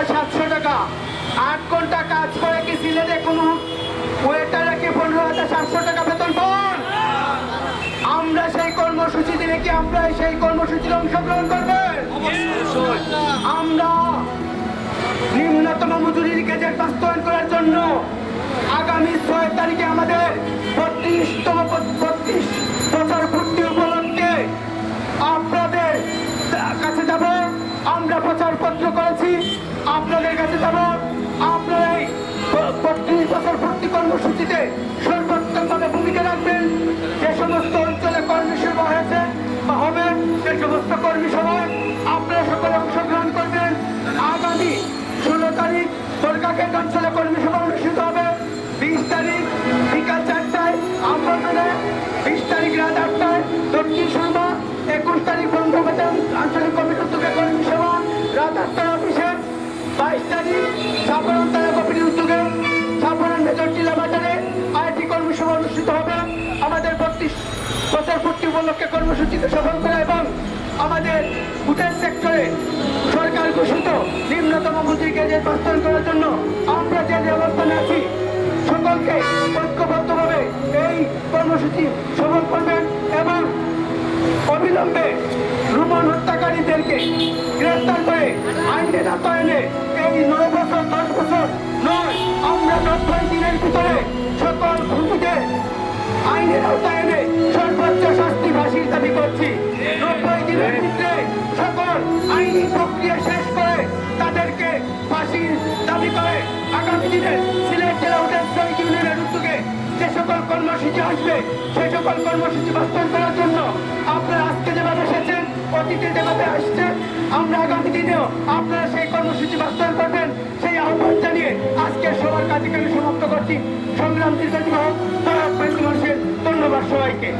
হাজার সাতশো টাকা। আট ঘণ্টা কাজ করে কি সিলেটে কোনো ওয়েটারে কি পনেরো হাজার, সাতশো টাকা বেতন পান? আমরা সেই কর্মসূচি দিলে কি আমরা সেই কর্মসূচির অংশগ্রহণ করবেন আমরা নিম্নতম মজুরির গেজেট বাস্তবায়ন করার জন্য আগামী ছয় তারিখে আমাদের বত্রিশতম কর্মসূচিতে সর্বোত্তমভাবে ভূমিকা রাখবেন। যে সমস্ত অঞ্চলে কর্মী সভা হয়েছে বা হবে, সে সমস্ত কর্মী সভায় আপনারা সকলে অংশগ্রহণ করবেন। আগামী ষোলো তারিখ দুর্গাকেন্দ্র অঞ্চলে কর্মী সভা অনুষ্ঠিত হবে। বিশ তারিখ বিকাল চারটায় আমন্ত্রণে বিশ তারিখ রাত আটটায় দক্ষিণ উপলক্ষে কর্মসূচিতে সফল করা এবং আমাদের উটের সেক্টরে সরকার ঘোষিত নিম্নতম মজুরি গেজের বাস্তবায়ন করার জন্য আমরা যে অবস্থানে আছি, সকলকে ঐক্যবদ্ধভাবে এই কর্মসূচি সফল করবেন এবং অবিলম্বে রুমন হত্যাকারীদেরকে গ্রেফতার করে আইনের আতায়নে এই নয় বছর, দশ বছর নয়, আমরা নব্বই দিনের ভিতরে সকল খুনিদের আইনের আওতায় এনে আইনি প্রক্রিয়া শেষ করে তাদেরকে ফাঁসির দাবি করে। আগামী দিনে সিলেট জেলা উঠেন শ্রমিক ইউনিয়নের উদ্যোগে যে সকল কর্মসূচি আসবে সেই সকল কর্মসূচি বাস্তবায়ন করার জন্য আপনারা আজকে যেভাবে এসেছেন, অতীতে যেভাবে আসছেন, আমরা আগামী দিনেও আপনারা সেই কর্মসূচি বাস্তবায়ন করবেন, সেই আহ্বান জানিয়ে আজকে সবার কার্যক্রম সমাপ্ত করছি। সংগ্রাম তারা মানুষের ধন্যবাদ সবাইকে।